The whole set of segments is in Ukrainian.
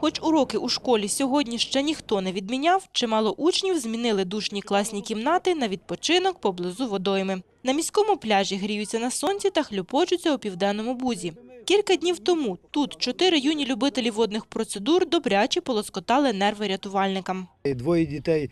Хоч уроки у школі сьогодні ще ніхто не відміняв, чимало учнів змінили душні класні кімнати на відпочинок поблизу водойми. На міському пляжі гріються на сонці та хлюпочуться у південному бузі. Кілька днів тому тут чотири юні любителі водних процедур добряче полоскотали нерви рятувальникам. Двоє дітей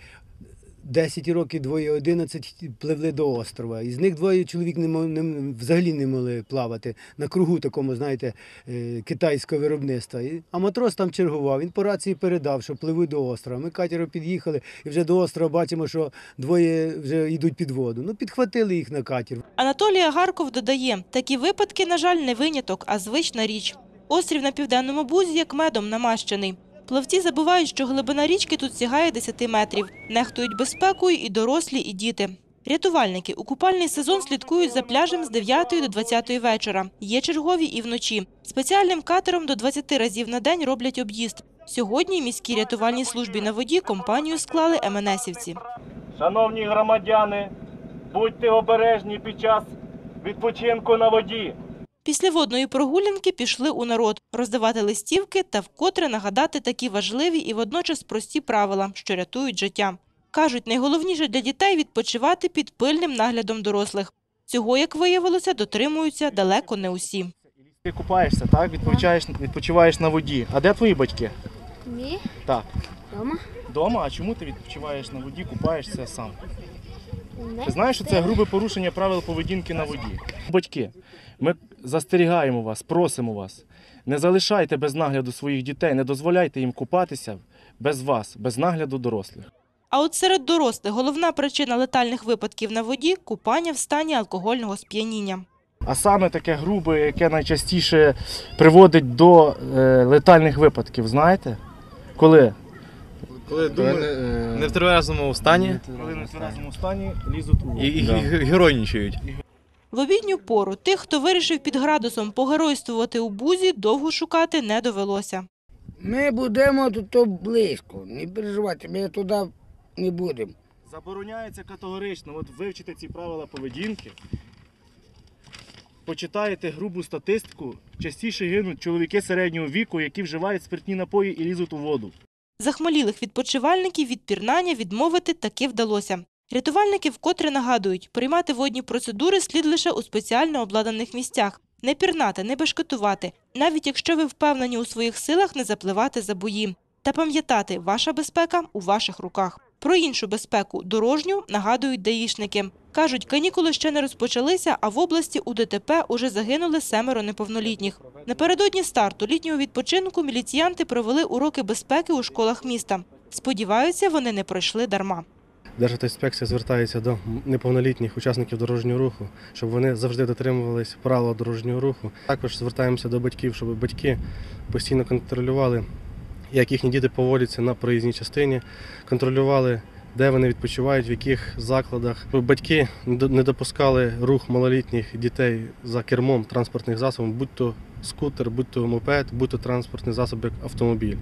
10 років, двоє 11 пливли до острова. Із них двоє чоловік не, мо- не, взагалі не могли плавати на кругу такому, знаєте, е, китайського виробництва. А матрос там чергував. Він по рації передав, що пливуть до острова. Ми катером під'їхали і вже до острова бачимо, що двоє вже йдуть під воду. Ну, підхватили їх на катер. Анатолій Агарков додає, такі випадки, на жаль, не виняток, а звична річ. Острів на південному бузі як медом намащений. Пливці забувають, що глибина річки тут сягає 10 метрів. Нехтують безпекою і дорослі, і діти. Рятувальники у купальний сезон слідкують за пляжем з 9 до 20 вечора. Є чергові і вночі. Спеціальним катером до 20 разів на день роблять об'їзд. Сьогодні міській рятувальній службі на воді компанію склали МНСівці. Шановні громадяни, будьте обережні під час відпочинку на воді. Після водної прогулянки пішли у народ роздавати листівки та вкотре нагадати такі важливі і водночас прості правила, що рятують життя. Кажуть, найголовніше для дітей відпочивати під пильним наглядом дорослих. Цього, як виявилося, дотримуються далеко не усі. Ти купаєшся, так? Відпочиваєш, відпочиваєш на воді. А де твої батьки? Ні, Так. дома. Дома? А чому ти відпочиваєш на воді, купаєшся сам? Ти знаєш, що це грубе порушення правил поведінки на воді. Батьки, ми застерігаємо вас, просимо вас. Не залишайте без нагляду своїх дітей, не дозволяйте їм купатися без вас, без нагляду дорослих. А от серед дорослих головна причина летальних випадків на воді купання в стані алкогольного сп'яніння. А саме таке грубе, яке найчастіше приводить до е, летальних випадків, знаєте? Коли? Коли не, е, в тверезому стані Коли на тверезому стані лізуть у воду. і, і геройнічають. В обідню пору тих, хто вирішив під градусом погеройствувати у бузі, довго шукати не довелося. Ми будемо тут близько, не переживайте, ми туди не будемо. Забороняється категорично от вивчити ці правила поведінки. Почитаєте грубу статистику, частіше гинуть чоловіки середнього віку, які вживають спиртні напої і лізуть у воду. Захмелілих відпочивальників від пірнання відмовити таки вдалося. Рятувальники вкотре нагадують, приймати водні процедури слід лише у спеціально обладнаних місцях. Не пірнати, не бешкетувати, навіть якщо ви впевнені у своїх силах не запливати за бої. Та пам'ятати, ваша безпека у ваших руках. Про іншу безпеку дорожню нагадують даїшники. Кажуть, канікули ще не розпочалися, а в області у ДТП уже загинули семеро неповнолітніх. Напередодні старту літнього відпочинку міліціянти провели уроки безпеки у школах міста. Сподіваються, вони не пройшли дарма. Державтоінспекція звертається до неповнолітніх учасників дорожнього руху, щоб вони завжди дотримувались правил дорожнього руху. Також звертаємося до батьків, щоб батьки постійно контролювали, як їхні діти поводяться на проїзній частині, контролювали, де вони відпочивають, в яких закладах. Батьки не допускали рух малолітніх дітей за кермом транспортних засобів, будь то скутер, будь то мопед, будь то транспортний засіб як автомобіль.